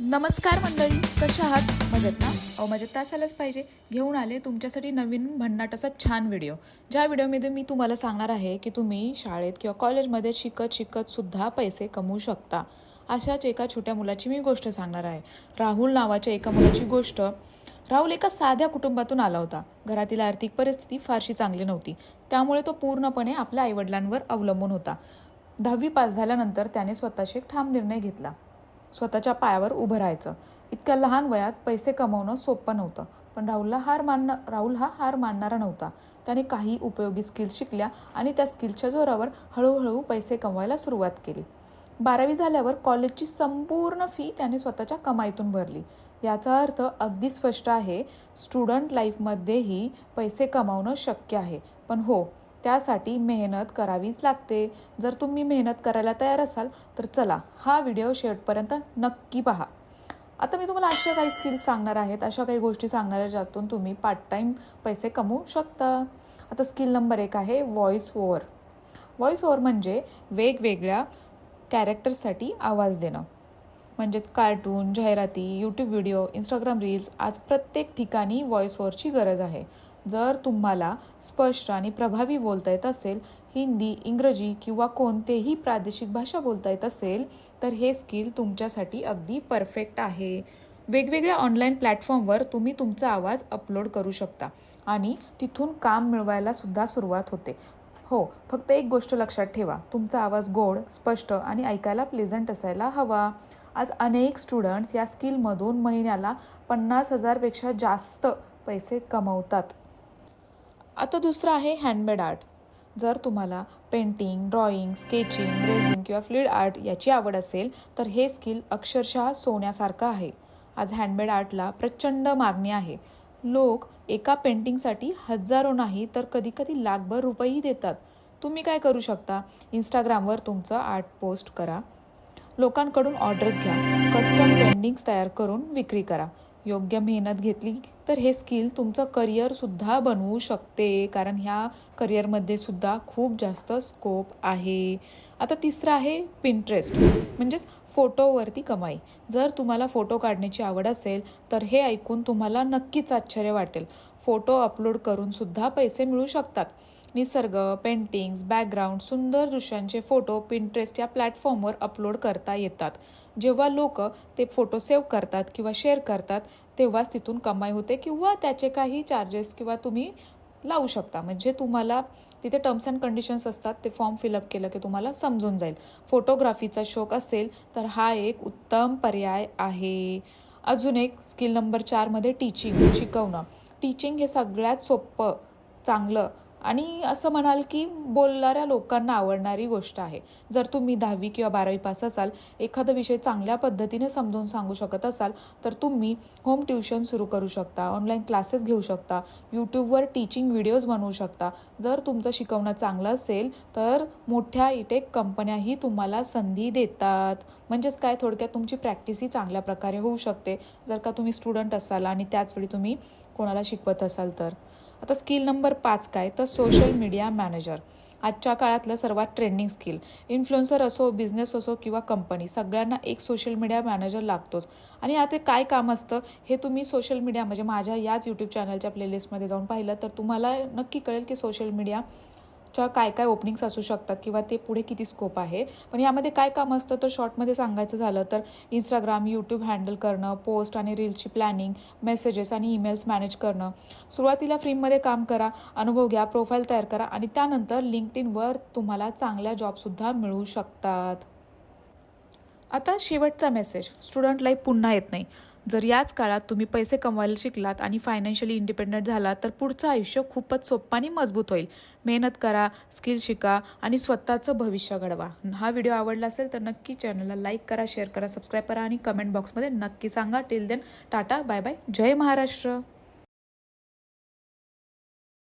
नमस्कार मंडळी कशा आहात? मजेत ना? अहो मजेत तर असायलाच पाहिजे. घेऊन आले तुमच्यासाठी नवीन भन्नाट असा छान व्हिडिओ. ज्या व्हिडिओमध्ये मी तुम्हाला सांगणार आहे की तुम्ही शाळेत किंवा कॉलेजमध्ये शिकत शिकत सुद्धा पैसे कमवू शकता. अशाच एका छोट्या मुलाची मी गोष्ट सांगणार आहे. राहुल नावाच्या एका मुलाची गोष्ट. राहुल एका साध्या कुटुंबातून आला होता. घरातील आर्थिक परिस्थिती फारशी चांगली नव्हती. त्यामुळे तो पूर्णपणे आपल्या आईवडिलांवर अवलंबून होता. दहावी पास झाल्यानंतर त्याने स्वतःशी एक ठाम निर्णय घेतला. स्वतःच्या पायावर उभं राहायचं. इतक्या लहान वयात पैसे कमवणं सोपं नव्हतं. पण राहुलला हार मानणं राहुल हा हार मानणारा नव्हता. त्याने काही उपयोगी स्किल्स शिकल्या आणि त्या स्किलच्या जोरावर हळूहळू पैसे कमवायला सुरुवात केली. बारावी झाल्यावर कॉलेजची संपूर्ण फी त्याने स्वतःच्या कमाईतून भरली. याचा अर्थ अगदी स्पष्ट आहे स्टुडंट लाईफमध्येही पैसे कमावणं शक्य आहे. पण हो त्यासाठी मेहनत करावीच लागते. जर तुम्ही मेहनत करायला तयार असाल तर चला हा व्हिडिओ शेवटपर्यंत नक्की पहा. आता मी तुम्हाला अशा काही स्किल्स सांगणार आहेत. अशा काही गोष्टी सांगणार आहेत ज्यातून तुम्ही पार्ट टाईम पैसे कमवू शकता. आता स्किल नंबर एक आहे व्हॉइस ओवर व्हॉइस ओवर म्हणजे वेगवेगळ्या कॅरेक्टर्ससाठी आवाज देणं. म्हणजेच कार्टून जाहिराती यूट्यूब व्हिडिओ इंस्टाग्राम रील्स आज प्रत्येक ठिकाणी व्हॉइस ओवरची गरज आहे. जर तुम्हाला स्पष्ट आणि प्रभावी बोलता येत असेल हिंदी इंग्रजी किंवा कोणतेही प्रादेशिक भाषा बोलता येत असेल तर हे स्किल तुमच्यासाठी अगदी परफेक्ट आहे. वेगवेगळ्या ऑनलाईन प्लॅटफॉर्मवर तुम्ही तुमचा आवाज अपलोड करू शकता आणि तिथून काम मिळवायला सुद्धा सुरुवात होते. हो फक्त एक गोष्ट लक्षात ठेवा तुमचा आवाज गोड स्पष्ट आणि ऐकायला प्लेझंट असायला हवा. आज अनेक स्टुडंट्स या स्किलमधून महिन्याला पन्नास हजारपेक्षा जास्त पैसे कमवतात. आता दुसरं आहे हँडमेड आर्ट जर तुम्हाला पेंटिंग ड्रॉइंग स्केचिंग रेझिंग किंवा फ्लिड आर्ट याची आवड असेल तर हे स्किल अक्षरशः सोन्यासारखं आहे. आज हँडमेड आर्टला प्रचंड मागणी आहे. लोक एका पेंटिंगसाठी हजारो नाही तर कधीकधी लाखभर रुपयेही देतात. तुम्ही काय करू शकता? इंस्टाग्रामवर तुमचं आर्ट पोस्ट करा. लोकांकडून ऑर्डर्स घ्या. कस्टम पेंटिंग्स तयार करून विक्री करा. योग्य मेहनत घेतली तर हे स्किल तुमचं करिअरसुद्धा बनवू शकते. कारण ह्या करिअरमध्ये सुद्धा खूप जास्त स्कोप आहे. आता तिसरं आहे पिंट्रेस्ट म्हणजेच फोटोवरती कमाई. जर तुम्हाला फोटो काढण्याची आवड असेल तर हे ऐकून तुम्हाला नक्कीच आश्चर्य वाटेल. फोटो अपलोड करून सुद्धा पैसे मिळू शकतात. निसर्ग पेंटिंग्स बॅकग्राऊंड सुंदर दृश्यांचे फोटो पिंट्रेस्ट या प्लॅटफॉर्मवर अपलोड करता येतात. जेव्हा लोक ते फोटो सेव्ह करतात किंवा शेअर करतात तेव्हाच तिथून कमाई होते किंवा त्याचे काही चार्जेस किंवा तुम्ही लावू शकता. म्हणजे तुम्हाला तिथे टर्म्स अँड कंडिशन्स असतात ते फॉर्म फिलअप केलं की तुम्हाला समजून जाईल. फोटोग्राफीचा शौक असेल तर हा एक उत्तम पर्याय आहे. अजून एक स्किल नंबर चारमध्ये टीचिंग शिकवणं. टीचिंग हे सगळ्यात सोपं चांगलं आणि असं म्हणाल की बोलणाऱ्या लोकांना आवडणारी गोष्ट आहे. जर तुम्ही दहावी किंवा बारावी पास असाल एखादा विषय चांगल्या पद्धतीने समजून सांगू शकत असाल तर तुम्ही होम ट्युशन सुरू करू शकता ऑनलाईन क्लासेस घेऊ शकता यूट्यूबवर टीचिंग व्हिडिओज बनवू शकता. जर तुमचं शिकवणं चांगलं असेल तर मोठ्या इटेक कंपन्याही तुम्हाला संधी देतात. म्हणजेच काय? थोडक्यात तुमची प्रॅक्टिसही चांगल्या प्रकारे होऊ शकते. जर का तुम्ही स्टुडंट असाल आणि त्याचवेळी तुम्ही कोणाला शिकवत असाल तर. आता स्किल नंबर पाच काय? तर सोशल मीडिया मॅनेजर आजच्या काळातलं सर्वात ट्रेंडिंग स्किल इन्फ्लुएन्सर असो बिझनेस असो किंवा कंपनी सगळ्यांना एक सोशल मीडिया मॅनेजर लागतोच. आणि आता काय काम असतं? हे तुम्ही सोशल मीडिया म्हणजे माझ्या याच यूट्यूब चॅनलच्या प्लेलिस्टमध्ये जाऊन पाहिलं तर तुम्हाला नक्की कळेल की सोशल मीडिया च्या काय काय ओपनिंग्स असू शकतात किंवा ते पुढे किती स्कोप आहे? पण यामध्ये काय काम असतं? तर शॉर्टमध्ये सांगायचं झालं तर इंस्टाग्राम यूट्यूब हँडल करणं पोस्ट आणि रील्सची प्लॅनिंग मेसेजेस आणि ईमेल्स मॅनेज करणं. सुरुवातीला फ्रीमध्ये काम करा अनुभव घ्या प्रोफाईल तयार करा आणि त्यानंतर लिंक्डइनवर तुम्हाला चांगल्या जॉबसुद्धा मिळू शकतात. आता शेवटचा मेसेज स्टुडंट लाईफ पुन्हा येत नाही. जर याच काळात तुम्ही पैसे कमवायला शिकलात आणि फायनान्शियली इंडिपेंडंट झालात तर पुढचं आयुष्य खूपच सोपं आणि मजबूत होईल. मेहनत करा स्किल शिका आणि स्वतःचं भविष्य घडवा. हा व्हिडिओ आवडला असेल तर नक्की चॅनलला लाईक करा शेअर करा सबस्क्राईब करा आणि कमेंट बॉक्समध्ये नक्की सांगा. Till then tata bye bye जय महाराष्ट्र.